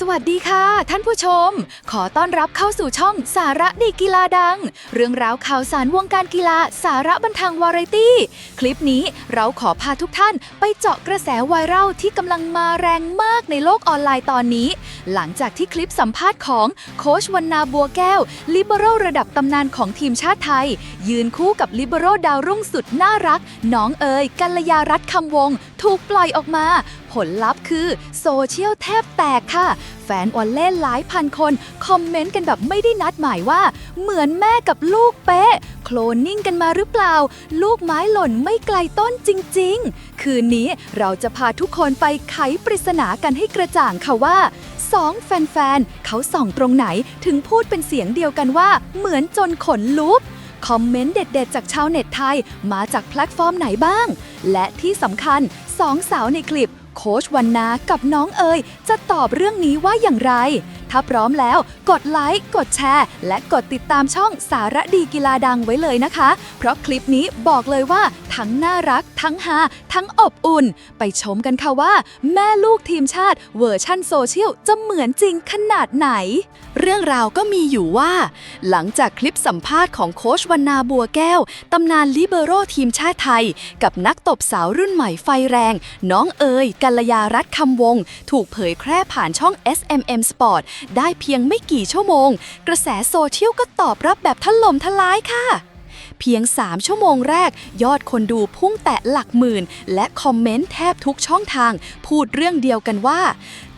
สวัสดีค่ะ ท่านผู้ชม ขอต้อนรับเข้าสู่ช่องสาระดีกีฬาดัง เรื่องราวข่าวสารวงการกีฬาสาระบันเทิงวาไรตี้ คลิปนี้เราขอพาทุกท่านไปเจาะกระแสไวรัลที่กำลังมาแรงมากในโลกออนไลน์ตอนนี้ หลังจากที่คลิปสัมภาษณ์ของโคชวันนาบัวแก้ว ลิเบโรระดับตำนานของทีมชาติไทย ยืนคู่กับลิเบโรดาวรุ่งสุดน่ารัก น้องเอ๋ยกัลยารัตน์คำวง ถูกปล่อยออกมา ผลลัพธ์คือ โซเชียลแทบแตกค่ะ แฟนวอลเล่หลายพันคน คอมเมนต์กันแบบไม่ได้นัดหมายว่า เหมือนแม่กับลูกเป๊ะ โคลนนิ่งกันมาหรือเปล่า ลูกไม้หล่นไม่ไกลต้นจริง ๆ คืนนี้เราจะพาทุกคนไปไขปริศนากันให้กระจ่างค่ะว่าสองแฟนๆเขาส่องตรงไหนถึงพูดเป็นเสียงเดียวกันว่า เหมือนจนขนลุกคอมเมนต์เด็ด ๆ จากชาวเน็ตไทย มาจากแพลตฟอร์มไหนบ้าง และที่สำคัญสองสาวในคลิป โค้ชวันนากับน้องเอ๋ยจะตอบเรื่องนี้ว่าอย่างไรถ้าพร้อมแล้ว กดไลค์ กดแชร์ และกดติดตามช่องสารดีกีฬาดังไว้เลยนะคะ เพราะคลิปนี้บอกเลยว่า ทั้งน่ารัก ทั้งฮาทั้งอบอุ่น ไปชมกันค่ะว่า แม่ลูกทีมชาติเวอร์ชั่นโซเชียลจะเหมือนจริงขนาดไหน เรื่องราวก็มีอยู่ว่า หลังจากคลิปสัมภาษณ์ของโค้ชวันนาบัวแก้วตำนานลิเบโรทีมชาติไทย กับนักตบสาวรุ่นใหม่ไฟแรง น้องเอ๋ยกัลยารัตน์คำวง ถูกเผยแพร่ผ่านช่อง SMM Sport ได้เพียงไม่กี่ชั่วโมง กระแสโซเชียลก็ตอบรับแบบถล่มทลายค่ะ เพียง 3 ชั่วโมงแรก ยอดคนดูพุ่งแตะหลักหมื่น และคอมเมนต์แทบทุกช่องทาง พูดเรื่องเดียวกันว่า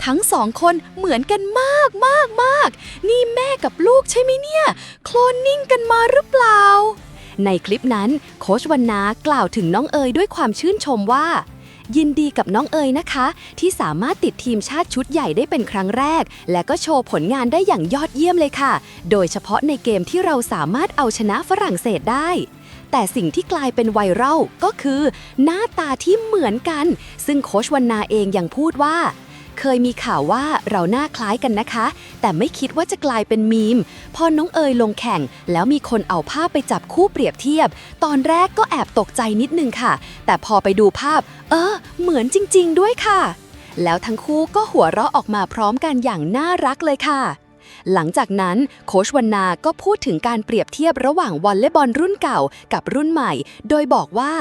ทั้งสองคนเหมือนกันมากมากมากนี่แม่กับลูกใช่ไหมเนี่ย โคลนนิ่งกันมาหรือเปล่าในคลิปนั้น โคชวันนากล่าวถึงน้องเอ๋ยด้วยความชื่นชมว่า ยินดีกับน้องเอ๋ยนะคะ ที่สามารถติดทีมชาติชุดใหญ่ได้เป็นครั้งแรก และก็โชว์ผลงานได้อย่างยอดเยี่ยมเลยค่ะ โดยเฉพาะในเกมที่เราสามารถเอาชนะฝรั่งเศสได้แต่สิ่งที่กลายเป็นไวรัลก็คือ หน้าตาที่เหมือนกัน ซึ่งโคชวันนาเองยังพูดว่า เคยมีข่าวว่าเราหน้าคล้ายกันนะคะ แต่ไม่คิดว่าจะกลายเป็นมีม พอน้องเอยลงแข่ง แล้วมีคนเอาภาพไปจับคู่เปรียบเทียบ ตอนแรกก็แอบตกใจนิดนึงค่ะ แต่พอไปดูภาพ เออ เหมือนจริง ๆ ด้วยค่ะ แล้วทั้งคู่ก็หัวเราะออกมาพร้อมกันอย่างน่ารักเลยค่ะ หลังจากนั้นโคชวันนาก็พูดถึงการเปรียบเทียบระหว่างวอลเลย์บอลรุ่นเก่ากับรุ่นใหม่ โดยบอกว่า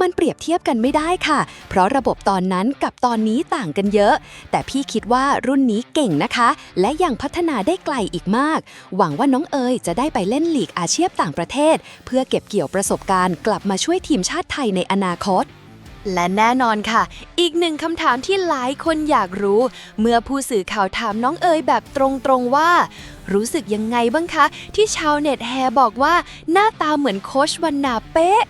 มันเปรียบเทียบกันไม่ได้ค่ะ เพราะระบบตอนนั้นกับตอนนี้ต่างกันเยอะ แต่พี่คิดว่ารุ่นนี้เก่งนะคะ และยังพัฒนาได้ไกลอีกมาก หวังว่าน้องเอ๋ยจะได้ไปเล่นลีกอาเชีพต่างประเทศ เพื่อเก็บเกี่ยวประสบการณ์กลับมาช่วยทีมชาติไทยในอนาคต และแน่นอนค่ะ อีกหนึ่งคำถามที่หลายคนอยากรู้ เมื่อผู้สื่อข่าวถามน้องเอ๋ยแบบตรงๆว่า รู้สึกยังไงบ้างคะ ที่ชาวเน็ตแฮบอกว่าหน้าตาเหมือนโคชวันนาเป๊ะ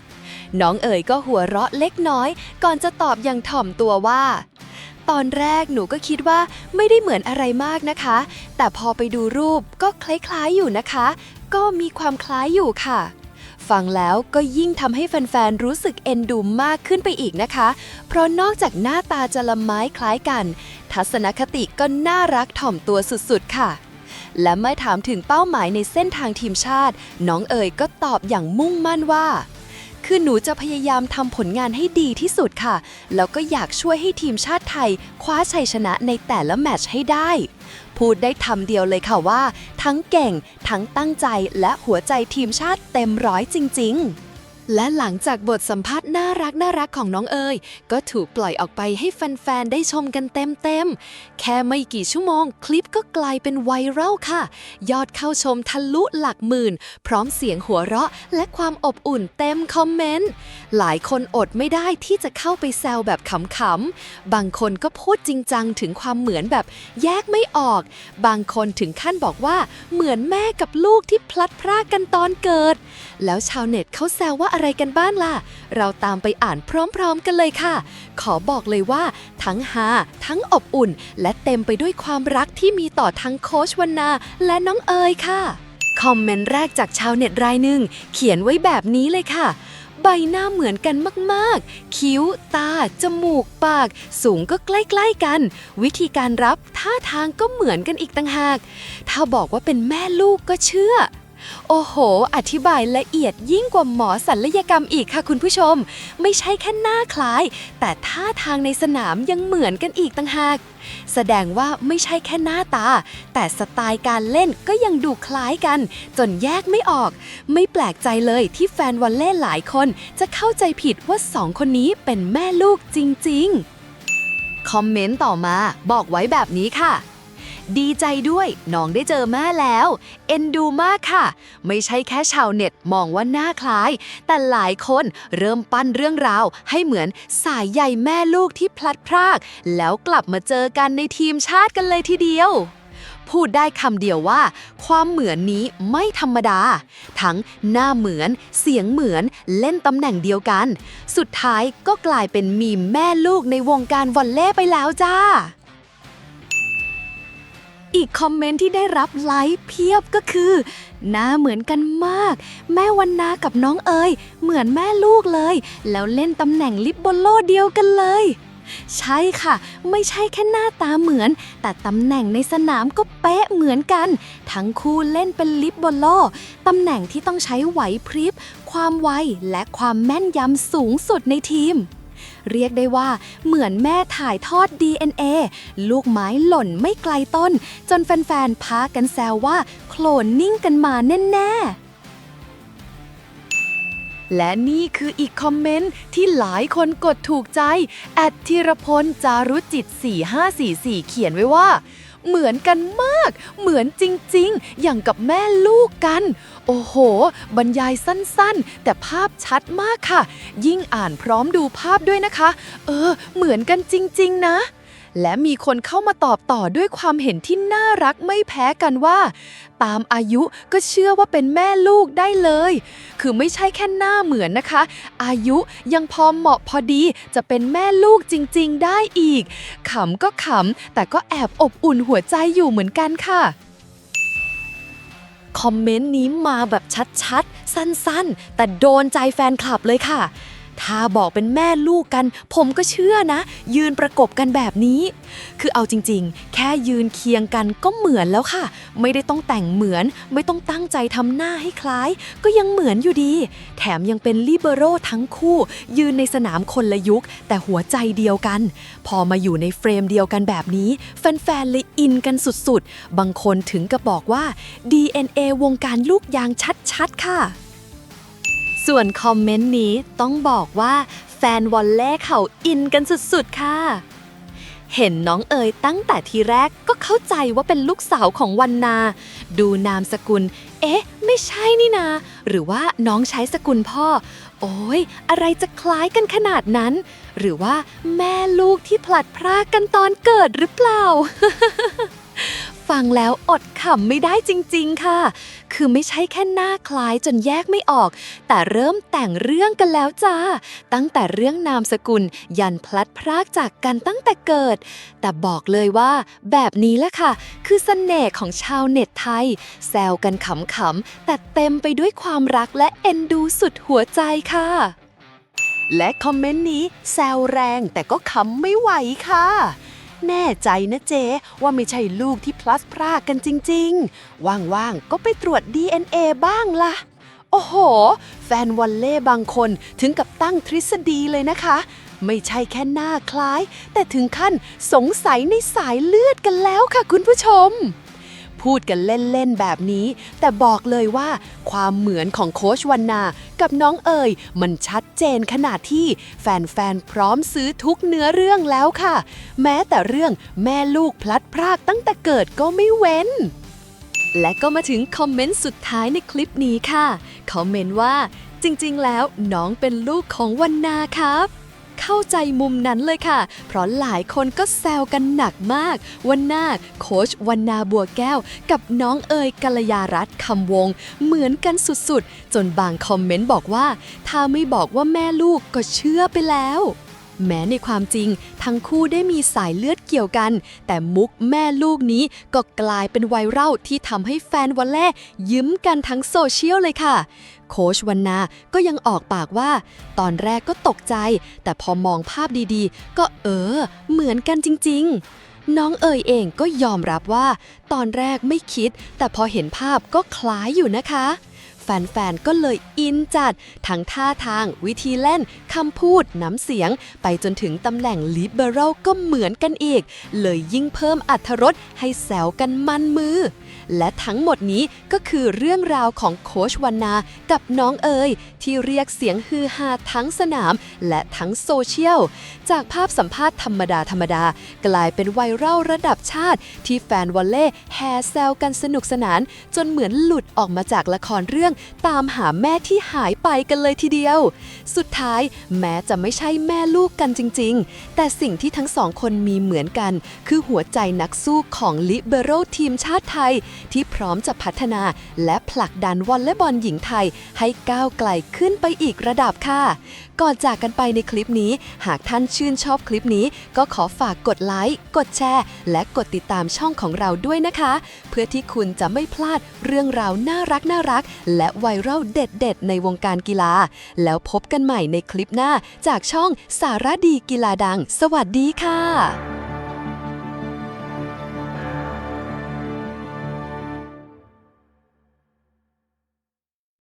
น้องเอ๋ยก็หัวเราะเล็กน้อย ก่อนจะตอบอย่างถ่อมตัวว่าตอนแรกหนูก็คิดว่าไม่ได้เหมือนอะไรมากนะคะ แต่พอไปดูรูปก็คล้ายๆอยู่นะคะ ก็มีความคล้ายอยู่ค่ะ ฟังแล้วก็ยิ่งทำให้แฟนๆ รู้สึกเอ็นดูมากขึ้นไปอีกนะคะ เพราะนอกจากหน้าตาจะละไม้คล้ายกัน ทัศนคติก็น่ารักถ่อมตัวสุดๆ ค่ะ และเมื่อถามถึงเป้าหมายในเส้นทางทีมชาติ น้องเอ๋ยก็ตอบอย่างมุ่งมั่นว่า คือหนูจะพยายามทำผลงานให้ดีที่สุดค่ะ แล้วก็อยากช่วยให้ทีมชาติไทย คว้าชัยชนะในแต่ละแมตช์ให้ได้ พูดได้คำเดียวเลยค่ะว่า ทั้งเก่ง ทั้งตั้งใจและหัวใจทีมชาติเต็มร้อยจริง ๆ และหลังจากบทสัมภาษณ์น่ารักน่ารักของน้องเอ๋ยก็ถูกปล่อยออกไปให้แฟน ๆ ได้ชมกันเต็ม ๆ แค่ไม่กี่ชั่วโมง คลิปก็กลายเป็นไวรัลค่ะ ยอดเข้าชมทะลุหลักหมื่น พร้อมเสียงหัวเราะ และความอบอุ่นเต็มคอมเมนต์ หลายคนอดไม่ได้ที่จะเข้าไปแซวแบบขำ ๆ บางคนก็พูดจริงจังถึงความเหมือนแบบแยกไม่ออก บางคนถึงขั้นบอกว่าเหมือนแม่กับลูกที่พลัดพรากกันตอนเกิด แล้วชาวเน็ตเขาแซวว่าอะไรกันบ้างล่ะ เราตามไปอ่านพร้อมๆกันเลยค่ะ ขอบอกเลยว่า ทั้งฮาทั้งอบอุ่น และเต็มไปด้วยความรักที่มีต่อทั้งโคชวันนาและน้องเอ๋ยค่ะ คอมเมนต์แรกจากชาวเน็ตรายหนึ่งเขียนไว้แบบนี้เลยค่ะใบหน้าเหมือนกันมากๆ คิ้ว ตา จมูก ปาก สูงก็ใกล้ๆกัน วิธีการรับท่าทางก็เหมือนกันอีกต่างหาก ถ้าบอกว่าเป็นแม่ลูกก็เชื่อ โอ้โห อธิบายละเอียดยิ่งกว่าหมอศัลยกรรมอีกค่ะคุณผู้ชม ไม่ใช่แค่หน้าคล้าย แต่ท่าทางในสนามยังเหมือนกันอีกต่างหาก แสดงว่าไม่ใช่แค่หน้าตา แต่สไตล์การเล่นก็ยังดูคล้ายกัน จนแยกไม่ออก ไม่แปลกใจเลยที่แฟนวอลเล่หลายคน จะเข้าใจผิดว่าสองคนนี้เป็นแม่ลูกจริง ๆ คอมเมนต์ต่อมาบอกไว้แบบนี้ค่ะ ดีใจด้วยน้องได้เจอแม่แล้ว เอ็นดูมากค่ะ ไม่ใช่แค่ชาวเน็ตมองว่าหน้าคล้าย แต่หลายคนเริ่มปั้นเรื่องราว ให้เหมือนสายใยแม่ลูกที่พลัดพราก แล้วกลับมาเจอกันในทีมชาติกันเลยทีเดียวพูดได้คำเดียวว่า ความเหมือนนี้ไม่ธรรมดา ทั้งหน้าเหมือน เสียงเหมือนเล่นตำแหน่งเดียวกัน สุดท้ายก็กลายเป็นมีมแม่ลูกในวงการวอลเล่ไปแล้วจ้า อีกคอมเมนต์ที่ได้รับไลค์เพียบก็คือหน้าเหมือนกันมาก แม่วันนากับน้องเอ๋ยเหมือนแม่ลูกเลย แล้วเล่นตำแหน่งลิปโบโลเดียวกันเลย ใช่ค่ะ ไม่ใช่แค่หน้าตาเหมือน แต่ตำแหน่งในสนามก็เป๊ะเหมือนกัน ทั้งคู่เล่นเป็นลิปโบโลตำแหน่งที่ต้องใช้ไหวพริบ ความไวและความแม่นยำสูงสุดในทีม เรียกได้ว่าเหมือนแม่ถ่ายทอด DNA ลูกไม้หล่นไม่ไกลต้น จนแฟนๆพากันแซวว่าโคลนนิ่งกันมาแน่ๆและนี่คืออีกคอมเมนต์ที่หลายคนกดถูกใจ แอดธีรพลจารุจิต 4544 เขียนไว้ว่า เหมือนกันมาก เหมือนจริงๆ อย่างกับแม่ลูกกัน โอ้โห บรรยายสั้นๆ แต่ภาพชัดมากค่ะ ยิ่งอ่านพร้อมดูภาพด้วยนะคะ เออ เหมือนกันจริง ๆ นะ และมีคนเข้ามาตอบต่อด้วยความเห็นที่น่ารักไม่แพ้กันว่า ตามอายุก็เชื่อว่าเป็นแม่ลูกได้เลย คือไม่ใช่แค่หน้าเหมือนนะคะ อายุยังพอเหมาะพอดีจะเป็นแม่ลูกจริง ๆ ได้อีกขำก็ขำแต่ก็แอบอบอุ่นหัวใจอยู่เหมือนกันค่ะคอมเมนต์นี้มาแบบชัดๆ สั้นๆ แต่โดนใจแฟนคลับเลยค่ะ ถ้าบอกเป็นแม่ลูกกัน ผมก็เชื่อนะ ยืนประกบกันแบบนี้ คือเอาจริงๆ แค่ยืนเคียงกันก็เหมือนแล้วค่ะ ไม่ได้ต้องแต่งเหมือน ไม่ต้องตั้งใจทำหน้าให้คล้าย ก็ยังเหมือนอยู่ดี แถมยังเป็นลิเบโรทั้งคู่ ยืนในสนามคนละยุค แต่หัวใจเดียวกัน พอมาอยู่ในเฟรมเดียวกันแบบนี้ แฟนๆเลยอินกันสุดๆ บางคนถึงกับบอกว่า DNA วงการลูกยางชัดๆ ค่ะ ส่วนคอมเมนต์นี้ต้องบอกว่าแฟนวอลเล่เขาอินกันสุดๆ ค่ะ เห็นน้องเอ๋ยตั้งแต่ทีแรกก็เข้าใจว่าเป็นลูกสาวของวันนา ดูนามสกุล เอ๊ะ ไม่ใช่นี่นา หรือว่าน้องใช้สกุลพ่อ โอ้ยอะไรจะคล้ายกันขนาดนั้น หรือว่าแม่ลูกที่พลัดพรากกันตอนเกิดหรือเปล่า ฟังแล้วอดขำไม่ได้จริง ๆ ค่ะ คือไม่ใช่แค่หน้าคล้ายจนแยกไม่ออก แต่เริ่มแต่งเรื่องกันแล้วจ้า ตั้งแต่เรื่องนามสกุล ยันพลัดพรากจากกันตั้งแต่เกิด แต่บอกเลยว่า แบบนี้แหละค่ะ คือเสน่ห์ของชาวเน็ตไทย แซวกันขำๆ แต่เต็มไปด้วยความรักและเอ็นดูสุดหัวใจค่ะและคอมเมนต์นี้แซวแรงแต่ก็ขำไม่ไหวค่ะ แน่ใจนะเจ๊ว่าไม่ใช่ลูกที่พลัสพรากกันจริง ๆ ว่างๆ ก็ไปตรวจ DNA บ้างล่ะ โอ้โห แฟนวอลเล่บางคนถึงกับตั้งทฤษฎีเลยนะคะ ไม่ใช่แค่หน้าคล้าย แต่ถึงขั้นสงสัยในสายเลือดกันแล้วค่ะคุณผู้ชม พูดกันเล่น ๆ แบบนี้ แต่บอกเลยว่าความเหมือนของโค้ชวันนา กับน้องเอ๋ยมันชัดเจนขนาดที่แฟน ๆ พร้อมซื้อทุกเนื้อเรื่องแล้วค่ะ แม้แต่เรื่องแม่ลูกพลัดพรากตั้งแต่เกิดก็ไม่เว้น และก็มาถึงคอมเมนต์สุดท้ายในคลิปนี้ค่ะ คอมเมนต์ว่า จริง ๆ แล้วน้องเป็นลูกของวันนาครับ เข้าใจมุมนั้นเลยค่ะ เพราะหลายคนก็แซวกันหนักมาก วันนาโคชวันนาบัวแก้ว กับน้องเอ๋ยกัลยารัตน์คำวง เหมือนกันสุดๆ จนบางคอมเมนต์บอกว่า ถ้าไม่บอกว่าแม่ลูกก็เชื่อไปแล้วแม้ในความจริง ทั้งคู่ได้มีสายเลือดเกี่ยวกัน แต่มุกแม่ลูกนี้ก็กลายเป็นไวรัลที่ทำให้แฟนวอลเล่ยิ้มกันทั้งโซเชียลเลยค่ะ โค้ชวันนาก็ยังออกปากว่า ตอนแรกก็ตกใจ แต่พอมองภาพดีๆ ก็เออ เหมือนกันจริง ๆ น้องเอ๋ยเองก็ยอมรับว่า ตอนแรกไม่คิด แต่พอเห็นภาพก็คล้ายอยู่นะคะแฟนๆ ก็เลยอินจัด ทั้งท่าทาง วิธีเล่น คำพูด น้ำเสียง ไปจนถึงตำแหน่ง liberal ก็เหมือนกันอีก เลยยิ่งเพิ่มอัธรสให้แซวกันมันมือ และทั้งหมดนี้ก็คือเรื่องราวของโคชวันนากับน้องเอ๋ยที่เรียกเสียงฮือฮาทั้งสนาม และทั้งโซเชียล จากภาพสัมภาษณ์ธรรมดาธรรมดากลายเป็นไวรัลระดับชาติ ที่แฟนวอลเล่แห่แซวกันสนุกสนาน จนเหมือนหลุดออกมาจากละครเรื่องตามหาแม่ที่หายไปกันเลยทีเดียว สุดท้ายแม้จะไม่ใช่แม่ลูกกันจริง ๆ แต่สิ่งที่ทั้งสองคนมีเหมือนกัน คือหัวใจนักสู้ของลิเบโรทีมชาติไทยที่พร้อมจะพัฒนาและผลักดันวอลเลย์บอลหญิงไทย ให้ก้าวไกลขึ้นไปอีกระดับค่ะ ก่อนจากกันไปในคลิปนี้ หากท่านชื่นชอบคลิปนี้ ก็ขอฝากกดไลค์กดแชร์ และกดติดตามช่องของเราด้วยนะคะ เพื่อที่คุณจะไม่พลาดเรื่องราวน่ารักน่ารัก และไวรัลเด็ด ๆ ในวงการกีฬา แล้วพบกันใหม่ในคลิปหน้าจากช่องสารดีกีฬาดัง สวัสดีค่ะ